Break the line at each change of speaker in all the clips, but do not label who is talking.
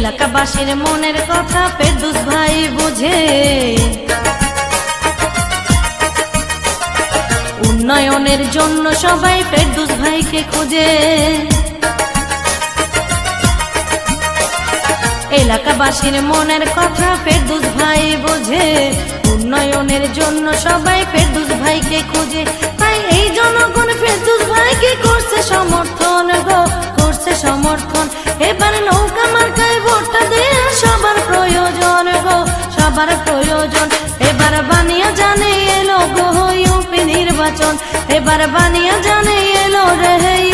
এলাকাবাসীর মনের কথা ফেরদুস ভাই বুঝে। উন্নয়নের জন্য সবাই ফেরদুস ভাইকে খুঁজে। এলাকাবাসীর মনের কথা ফেরদুস ভাই বোঝে। উন্নয়নের জন্য সবাই ফেরদুস ভাইকে খুঁজে। তাই এই জনগণ ফেরদুস ভাইকে করছে সমর্থন গো, করছে সমর্থন। এবার নৌকা সবার প্রয়োজন এবার বানিয়া জানে এলো গো ইউপি নির্বাচন এবার বানিয়া জানে এলো রে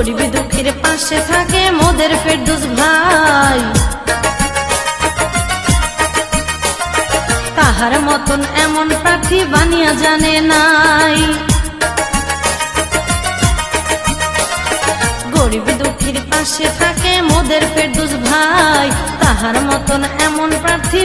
গরিবী দুঃখের পাশে থাকে মোদের ফেরদুস ভাই। তাহার মতন এমন প্রার্থী বানিয়া জানে নাই। গরিবী দুঃখীর পাশে থাকে মোদের ফেরদুস ভাই। তাহার মতন এমন প্রার্থী